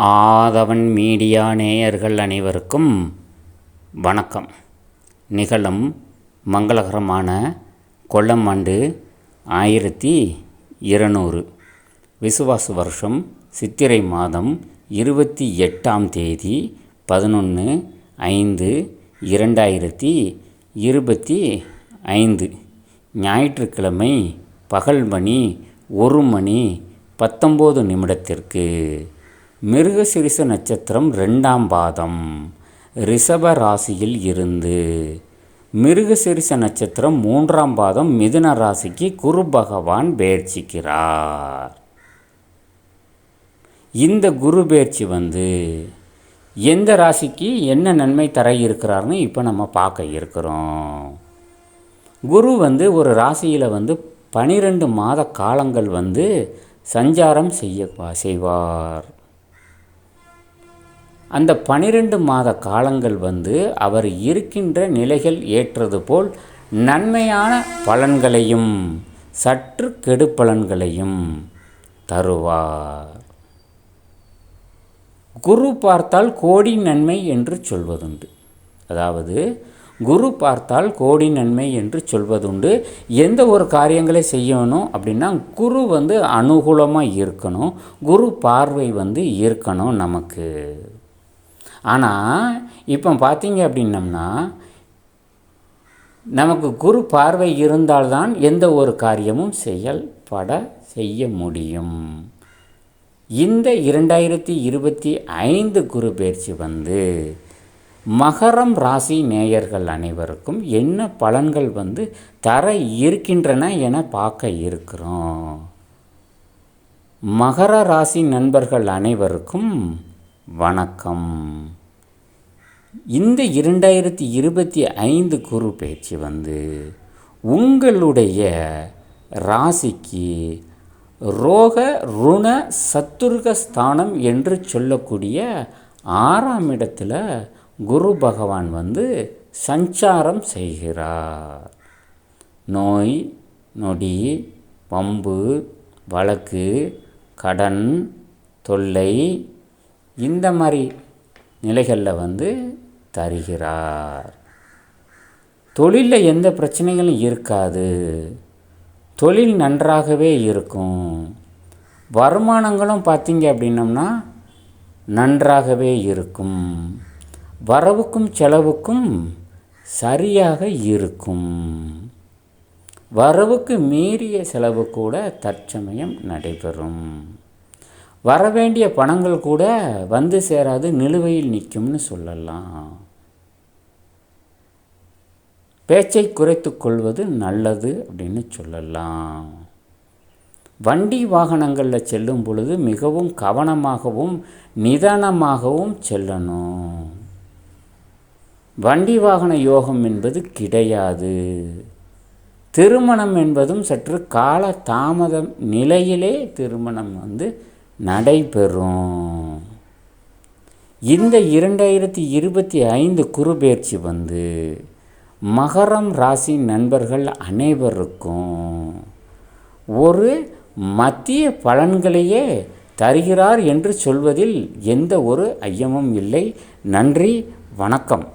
ஆதவன் media நேயர்கள் அனைவருக்கும் வணக்கம். நிகழும் மங்களகரமான கொல்லம் ஆண்டு ஆயிரத்தி இருநூறு. விசுவாச வருஷம் சித்திரை மாதம் இருபத்தி எட்டாம் தேதி பதினொன்று ஐந்து இரண்டாயிரத்தி இருபத்தி ஐந்து. ஞாயிற்றுக்கிழமை பகல் மணி ஒரு மணி பத்தொம்போது நிமிடத்திற்கு மிருகசிரிச நட்சத்திரம் ரெண்டாம் பாதம். ரிஷப ராசியில் இருந்து. மிருகசிரிச நட்சத்திரம் மூன்றாம் பாதம். மிதுன ராசிக்கு குரு பகவான் பேர்ச்சிக்கிறார். இந்த குரு பேர்ச்சி வந்து எந்த ராசிக்கு என்ன நன்மை தர இருக்கிறார்னு இப்போ நம்ம பார்க்க இருக்கிறோம். குரு வந்து ஒரு ராசியில் வந்து பனிரெண்டு மாத காலங்கள் வந்து சஞ்சாரம் செய்ய செய்வார். அந்த பனிரெண்டு மாத காலங்கள் வந்து அவர் இருக்கின்ற நிலைகள் ஏற்றது போல் நன்மையான பலன்களையும் சற்று கெடு பலன்களையும் தருவார். குரு பார்த்தால் கோடி நன்மை என்று சொல்வதுண்டு. அதாவது குரு பார்த்தால் கோடி நன்மை என்று சொல்வதுண்டு. எந்த ஒரு காரியங்களை செய்யணும் அப்படின்னா குரு வந்து அனுகூலமாக இருக்கணும். குரு பார்வை வந்து இருக்கணும் நமக்கு. ஆனால் இப்போ பார்த்தீங்க அப்படின்னம்னா நமக்கு குரு பார்வை இருந்தால்தான் எந்த ஒரு காரியமும் செயல்பட செய்ய முடியும். இந்த இரண்டாயிரத்தி இருபத்தி ஐந்து குரு பயிற்சி வந்து மகரம் ராசி நேயர்கள் அனைவருக்கும் என்ன பலன்கள் வந்து தர இருக்கின்றன என பார்க்க இருக்கிறோம். மகர ராசி நண்பர்கள் அனைவருக்கும் வணக்கம். இந்த இரண்டாயிரத்தி இருபத்தி ஐந்து குரு பயிற்சி வந்து உங்களுடைய ராசிக்கு ரோக ருண சத்துருக ஸ்தானம் என்று சொல்லக்கூடிய ஆறாம் இடத்துல குரு பகவான் வந்து சஞ்சாரம் செய்கிறார். நோய் நொடி பம்பு வழக்கு கடன் தொல்லை இந்த மாதிரி நிலைகளில் வந்து தருகிறார். தொழிலில் எந்த பிரச்சனைகளும் இருக்காது. தொழில் நன்றாகவே இருக்கும். வருமானங்களும் பார்த்தீங்க அப்படின்னம்னா நன்றாகவே இருக்கும். வரவுக்கும் செலவுக்கும் சரியாக இருக்கும். வரவுக்கு மீறிய செலவு கூட தற்சமயம் நடைபெறும். வரவேண்டிய பணங்கள் கூட வந்து சேராது நிலுவையில் நிற்கும்னு சொல்லலாம். பேச்சை குறைத்து கொள்வது நல்லது அப்படின்னு சொல்லலாம். வண்டி வாகனங்களில் செல்லும் பொழுது மிகவும் கவனமாகவும் நிதானமாகவும் செல்லணும். வண்டி வாகன யோகம் என்பது கிடையாது. திருமணம் என்பதும் சற்று கால தாமதம் நிலையிலே திருமணம் வந்து நடைபெறும். இந்த இரண்டாயிரத்தி இருபத்தி ஐந்து குருபெயர்ச்சி வந்து மகரம் ராசி நண்பர்கள் அனைவருக்கும் ஒரு மத்திய பலன்களையே தருகிறார் என்று சொல்வதில் எந்த ஒரு ஐயமும் இல்லை. நன்றி வணக்கம்.